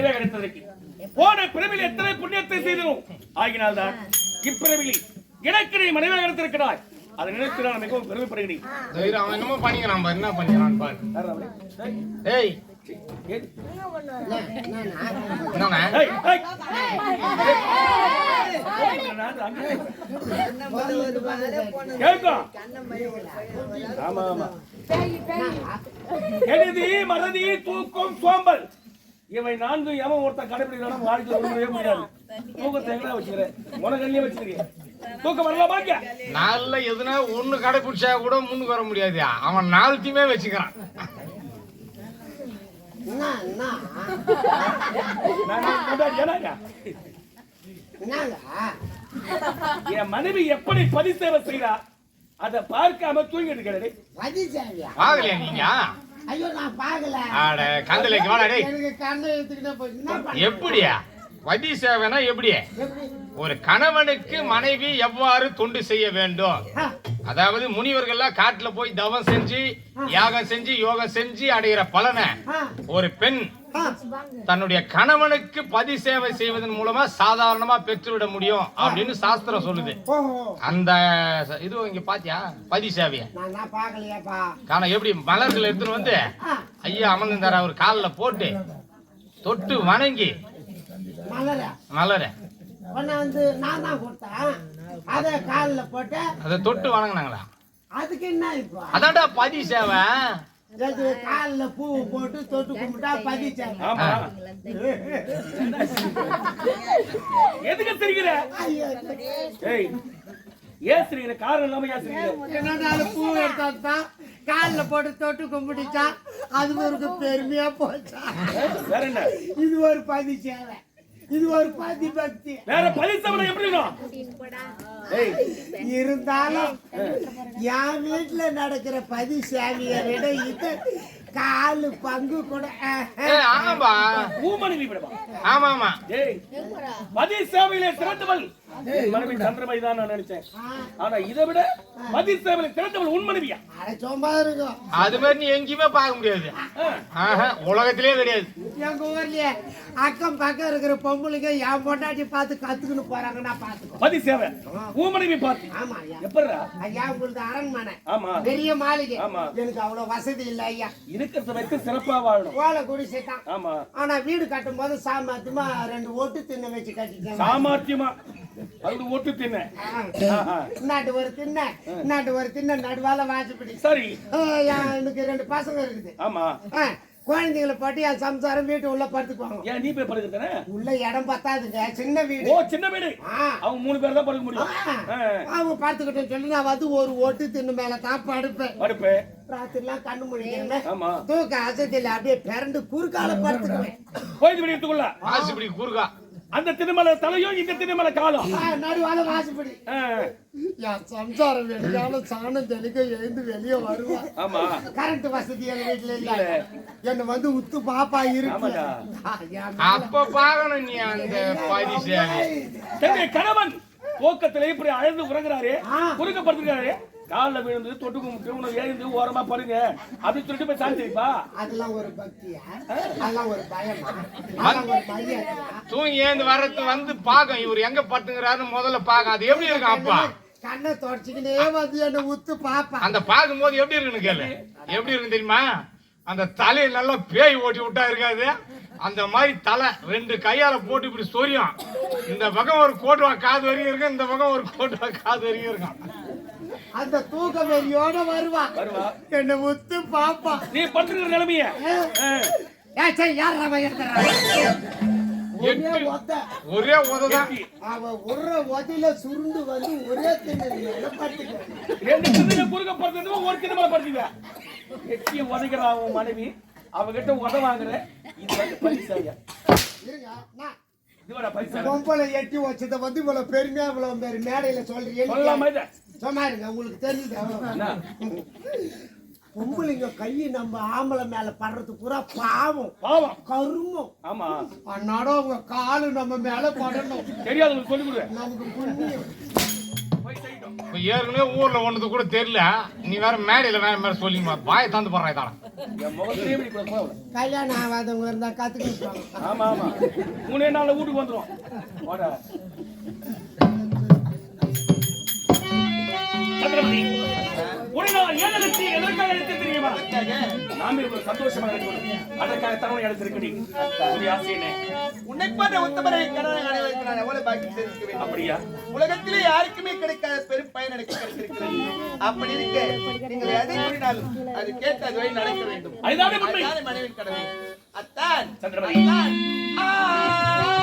மனைவி கிடைத்ததற்கு. போன பிறவில் எத்தனை புண்ணியத்தை செய்தோம்? ஆகினால்தான் இப்பிறவில் எனக்கு நீ மனைவி கிடைத்திருக்கிறாய். அதை நினைத்து நான் மிகவும் பெருமைப்படுகிறேன். சரி, அவன் என்னமோ பண்ணிக்கிறான் பாரு என்ன பண்ணிக்கிறான் பாரு. ஏய். மறதி தூக்கம் சோம்பல். இவை நான்கு எவன் ஒருத்தன் கடைபிடிக்கலாம் வாழ்க்கை ஒன்றுமே முடியாது. தூக்கத்தை எங்க வச்சுக்கிறேன் உனக்கு வச்சுக்கிறீங்க. தூக்கம் வரலாம் பாக்கியா? நாலுல எதுனா ஒண்ணு கடைபிடிச்சா கூட முன்னுக்கு வர முடியாது அவன் நாலுத்தையுமே வச்சுக்கிறான்? என் மனைவி எப்படி பதிசேவை செய்யறா அதை பார்க்காம தூங்கிட்டு பாக்கலையா நீங்க? ஐயோ நான் பார்க்கல. ஆட கந்தலைக்கு வாடா டேய். எனக்கு கண்ணை எடுத்துக்கிட்டே போச்சு என்ன பண்ண? எப்படியா? வதி சேவைனா எப்படி? ஒரு கணவனுக்கு மனைவி எவ்வாறு தொண்டு செய்ய வேண்டும்? அதாவது முனிவர்கள்லாம் காட்டுல போய் தவம் செஞ்சு யாகம் செஞ்சு யோகம் செஞ்சு அடைகிற பலனை ஒரு பெண் தன்னுடைய கணவனுக்கு பதி சேவை செய்வதன் மூலமா சாதாரணமா பெற்றுவிட முடியும் அப்படின்னு சாஸ்திரம் சொல்லுது. அந்த இது இங்க பாத்தியா? பதி சேவைய. காண எப்படி மலர்கள் எடுத்துட்டு வந்து ஐயா அமர்ந்திருந்தார் அவர் காலில் போட்டு தொட்டு வணங்கி. மலர. வந்து நான் தான் கொடுத்தேன். அதை காலில் போட்டு அதை தொட்டு வணங்கினாங்களா? அதுக்கு என்ன அதான்டா பதி சேவை. காலில் பூ போட்டு தொட்டு கும்பிட்டா பதிச்சாங்க எதுக்கு சிரிக்கிற? ஏன் சிரிக்கிற? காரணம் இல்லாம ஏன் சிரிக்கிற? பூ எடுத்தா? காலில் போட்டு தொட்டு கும்பிட்டுச்சா? அது ஒரு பெருமையா போச்சா? இது ஒரு பதி சேவை இது ஒரு பதி பக்தி. வேற பரிசவனை எப்படி இருந்தாலும் என் வீட்டுல நடக்கிற பதி சேவையை விட இது காலு பங்கு கூட. ஆமாம்பா பூமணி விடவா ஆமா ஆமா பதி சேவையிலே சிறந்தவள். மனைவி சந்திரமதி தான் நான் நினைச்சேன். ஆனா இதை விட பதி சேவையில சிறந்தவள் உன் மனைவியா? அது மாதிரி நீ எங்கேயுமே பார்க்க முடியாது. உலகத்திலே கிடையாது. எங்க ஊர்லயே அக்கம் பக்கம் இருக்கிற பொம்பளைங்க என் பொண்டாட்டி பார்த்து கத்துக்கின்னு போறாங்கன்னா பாத்துக்கோ பதி சேவை உன் மனைவி பார்த்து. ஆமா ஐயா. எப்படிடா ஐயா உங்களுக்கு அரண்மனை. ஆமா. பெரிய மாளிகை. ஆமா. எனக்கு அவ்வளவு வசதி இல்ல ஐயா. இருக்கிறத வைத்து சிறப்பா வாழணும். ஓலை குடிசை தான். ஆமா. ஆனா வீடு கட்டும் போது சாமர்த்தியமா ரெண்டு ஓட்டு தின்ன வச்சு கட்டிட்டேன். சாமர்த்தியமா அது ஓட்டு தின்ன. இன்னாட்டு ஒரு தின்ன இன்னாட்டு ஒரு தின்ன நடுவால வாசப்படி சரி. எனக்கு ரெண்டு பசங்க இருக்குது. ஆமா. குழந்தைங்களை போட்டு என் சம்சாரம் வீட்டு உள்ள படுத்துக்குவாங்க. ஏன் நீ போய் படுக்கிறதானே உள்ள இடம் பத்தாதுங்க சின்ன வீடு. ஓ சின்ன வீடு. அவங்க மூணு பேர் தான் படுக்க முடியும். அவங்க படுத்துக்கிட்டோம் சொல்லி நான் வந்து ஒரு ஓட்டு தின்னு மேல தான் படுப்பேன். படுப்பு ராத்திரிலாம் கண்ணு ஆமா. தூக்க அசதியில் அப்படியே பிறண்டு குறுக்கால படுத்துக்குவேன். விடியத்துக்குள்ள ஆசிப்படி குறுக்கா அந்த திருமலை தலையும் இந்த திருமலை காலம் நடுவால வாசப்படி சம்சாரம் வெளியால சாணம் தெளிக்க எழுந்து வெளியே வருவா. ஆமா. கரண்ட் வசதி எங்க வீட்டுல இல்ல. என்ன வந்து உத்து பாப்பா இருக்கு. அப்ப பார்க்கணும் நீ அந்த பதி கணவன் தூக்கத்துல இப்படி அழுது உறங்குறாரு? ஆ. காலில் விழுந்து தொட்டு கும்பிட்டு உனக்கு எழுந்து ஓரமா படுங்க. அப்படின்னு சொல்லிட்டு போய் சாந்திப்பா அதெல்லாம் ஒரு பக்தியா? அதெல்லாம் ஒரு பயமா? தூங்கி ஏந்து வர்றது வந்து பார்க்கும் இவர் எங்க படுத்துங்கிறாருன்னு முதல்ல பார்க்க அது எப்படி இருக்கும் அப்பா? கண்ணை தொடச்சிக்கினே வந்து என்ன உத்து பாப்பா. அந்த பார்க்கும்போது எப்படி இருக்குன்னு கேளு. எப்படி இருக்கு தெரியுமா? அந்த தலையை நல்லா பேய் ஓட்டி விட்டா இருக்காது. அந்த மாதிரி தலை ரெண்டு கையால போட்டு இப்படி சொரியும். இந்த பக்கம் ஒரு கோட்டுவா காது வரைக்கும் இருக்கும். இந்த பக்கம் ஒரு கோட்டுவா காது வரைக்கும் இருக்கும். அந்த தூக்க வெறியோட வருவா. வருவா. என்ன உத்து பாப்பா. நீ படுத்துக்கிற நிலைமைய? யார் அவன் ஏத்துறா? ஒரே. ஒத்த ஒரே உததான் அவ உருற ஒதையில சுருண்டு வந்து ஒரே ரெண்டு குறுக்க படுத்துட்டு ஒரு திருமலை படுத்துக்க எட்டிய உதைக்கிறா அவன் மனைவி. அவகிட்ட உத வாங்குற இது வந்து பரிசாயா? இருங்க நான் இதுவரை பரிசா? பொம்பளை எட்டி வச்சத வந்து இவ்வளவு பெருமையா இவ்வளவு பேர் மேடையில சொல்றீங்க சொல்லாம. சும்மா இருங்க உங்களுக்கு தெரியுது? என்ன? பொம்பளைங்க கை நம்ம ஆம்பளை மேல படுறது பூரா பாவம். பாவம். கருமம். ஆமா. அன்னாட அவங்க காலு நம்ம மேல படணும். தெரியாதவங்களுக்கு சொல்லி கொடு நமக்கு புண்ணியம். ஏற்கனவே ஊர்ல ஒண்ணது கூட தெரியல. நீ வேற மேடையில வேற மாதிரி சொல்லிமா. பாய தந்து கூட போகல. கல்யாணம் ஆகாதவங்க இருந்தா கத்துக்கிட்டு ஆமா ஆமா. மூணே நாள்ல வீட்டுக்கு வந்துரும். சந்திரமதி உன்னை நான் எதற்காக தெரியுமா? நாமே ஒரு சந்தோஷமா இருக்கணும் அதற்காக தவணை அழைத்திருக்கிறேன் உன்னுடைய ஆசை என்ன உன்னை போன்ற உத்தமரை கடனை அடைவதற்கு நான் எவ்வளவு பாக்கி வேண்டும் அப்படியா? உலகத்திலே யாருக்குமே கிடைக்காத பெரும் பயன் எனக்கு கிடைத்திருக்கிறது. அப்படி இருக்க நீங்கள் எதை கூறினாலும் அது கேட்டு அது வழி நடக்க வேண்டும். அதுதானே மனைவின் கடமை. அத்தான். சந்திரமதி. அத்தான்.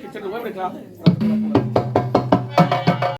que echarle huevo, claro.